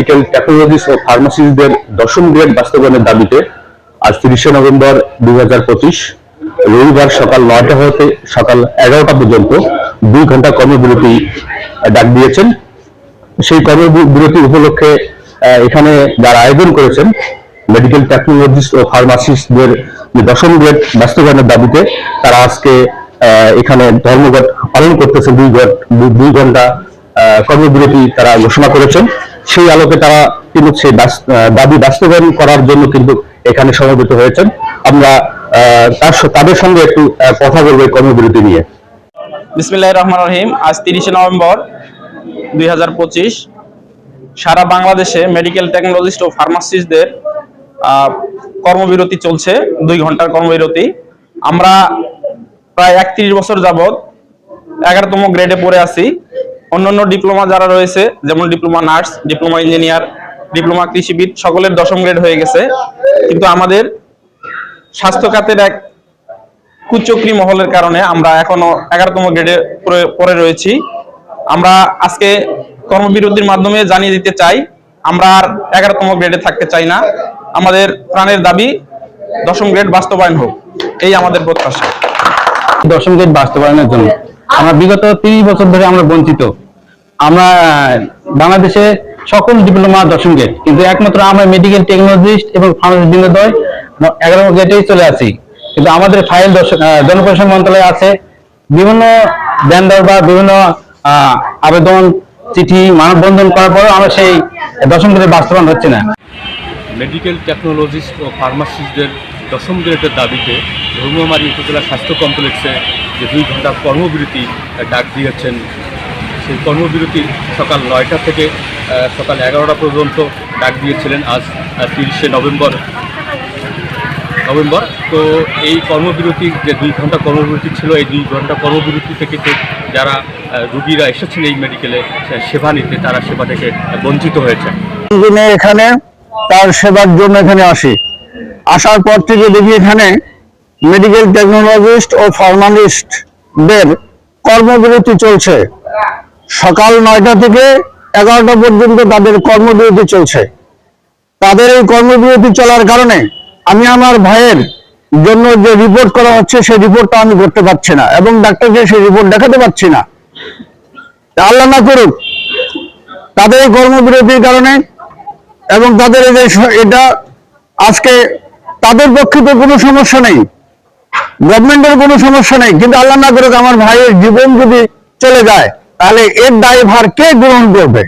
Medical technologist ও ফার্মাসিস্টদের দশম grade বাস্তবায়নের দাবিতে আজ তিরিশে নভেম্বর দুই হাজার পঁচিশ রবিবার সকাল নয়টা হতে সকাল এগারোটা পর্যন্ত দুই ঘণ্টা কর্মবিরতি ডাক দিয়েছেন। সেই কর্মবিরতি উপলক্ষে এখানে যারা আয়োজন করেছেন মেডিকেল টেকনোলজিস্ট ও ফার্মাসিস্টদের যে দশম গ্রেড বাস্তবায়নের দাবিতে তারা আজকে এখানে ধর্মঘট পালন করতেছে। দুই ঘট- দুই ঘণ্টা কর্মবিরতি তারা ঘোষণা করেছেন। সেই আলোকে তারা কিন্তু সেই দাবি বাস্তবায়ন করার জন্য কিন্তু এখানে সমবেত হয়েছেন। আমরা তার তাদের সঙ্গে একটু কথা বলব এই কর্মবিরতি নিয়ে। বিসমিল্লাহ রহমান রহিম। আজ তিরিশে নভেম্বর দুই হাজার পঁচিশ। সারা বাংলাদেশে মেডিকেল টেকনোলজিস্ট ও ফার্মাসিস্টদের কর্মবিরতি চলছে। দুই ঘণ্টার কর্মবিরতি। আমরা প্রায় একত্রিশ বছর যাবৎ এগারোতম গ্রেডে পড়ে আছি। অন্যান্য ডিপ্লোমা যারা রয়েছে, যেমন diploma nurse, diploma engineer, diploma কৃষিবিদ, সকলের দশম গ্রেড হয়ে গেছে। কিন্তু আমাদের স্বাস্থ্য খাতের এক কুচক্রি মহলের কারণে আমরা এখনও এগারোতম গ্রেডে পড়ে রয়েছি। আমরা আজকে কর্মবিরতির মাধ্যমে জানিয়ে দিতে চাই, আমরা আর এগারোতম গ্রেডে থাকতে চাই না। আমাদের প্রাণের দাবি, দশম গ্রেড বাস্তবায়ন হোক। এই আমাদের প্রত্যাশা। দশম গ্রেড বাস্তবায়নের জন্য। আমরা বিগত তিরিশ বছর ধরে আমরা বঞ্চিত। আমরা, বাংলাদেশে সকল ডিপ্লোমা দশম গেট কিন্তু একমাত্র আমরা মেডিকেল টেকনোলজিস্ট এবং ফার্মাসিস্ট বিনোদয় এগারো গেটেই চলে আসি কিন্তু আমাদের ফাইল জনপ্রশাসন মন্ত্রণালয়ে আছে। বিভিন্ন ব্যান্ডার বা বিভিন্ন আবেদন, চিঠি, মানববন্ধন করার পরেও আমরা সেই দশম গ্রেড বাস্তবায়ন হচ্ছে না। মেডিকেল টেকনোলজিস্ট ও ফার্মাসিস্টদের দশম গ্রেডের দাবিতে ধর্মমারি উপজেলা স্বাস্থ্য কমপ্লেক্সে যে দুই ঘণ্টা কর্মবিরতি ডাক দিয়েছেন, সেই কর্মবিরতি সকাল নয়টা থেকে সকাল এগারোটা পর্যন্ত ডাক দিয়েছিলেন আজ তিরিশে নভেম্বর। নভেম্বর? তো এই কর্মবিরতি, যে দুই ঘণ্টা কর্মবিরতি ছিল, এই দুই ঘণ্টা কর্মবিরতি থেকে যারা রুগীরা এসেছেন এই মেডিকেলে সেবা নিতে, তারা সেবা থেকে বঞ্চিত হয়েছে এখানে তার সেবার জন্য এখানে আসি। আসার পর থেকে দেখি এখানে মেডিকেল টেকনোলজিস্ট ও ফার্মালিস্টদের কর্মবিরতি চলছে। সকাল নয়টা থেকে এগারোটা পর্যন্ত তাদের কর্মবিরতি চলছে। তাদের এই কর্মবিরতি চলার কারণে আমি আমার ভাইয়ের জন্য যে রিপোর্ট করা হচ্ছে, সেই রিপোর্টটা আমি করতে পারছি না এবং ডাক্তারকে সেই রিপোর্ট দেখাতে পারছি না। আল্লাহ না করুক, তাদের এই কর্মবিরতির কারণে এবং তাদের এই যে এটা আজকে তাদের পক্ষে তো কোনো সমস্যা নেই। গভর্নমেন্টের কোনো সমস্যা নেই। কিন্তু আল্লাহ না করুক আমার ভাইয়ের জীবন যদি চলে যায় তাহলে এর দায়ভার কে গ্রহণ করবে?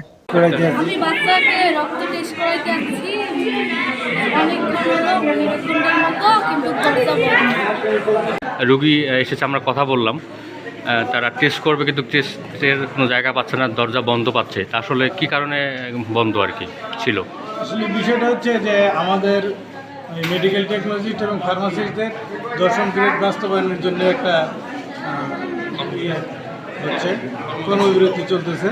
রুগী এসেছে আমরা কথা বললাম। আহ, তারা টেস্ট করবে কিন্তু টেস্টের কোনো জায়গা পাচ্ছে না দরজা বন্ধ পাচ্ছে। তা আসলে কি কারণে বন্ধ আর কি ছিল? আসলে বিষয়টা হচ্ছে যে আমাদের মেডিকেল টেকনোলজিস্ট এবং ফার্মাসিস্টদের দশম গ্রেড বাস্তবায়নের জন্য একটা ইয়ে হচ্ছে, কর্মবিরতি চলতেছে।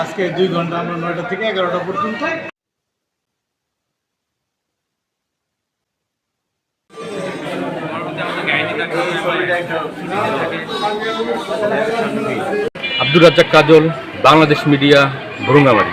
আজকে দুই ঘণ্টা, আমরা নয়টা থেকে এগারোটা পর্যন্ত। আব্দুর রাজ্জাক কাজল, বাংলাদেশ মিডিয়া ভরুঙ্গামারি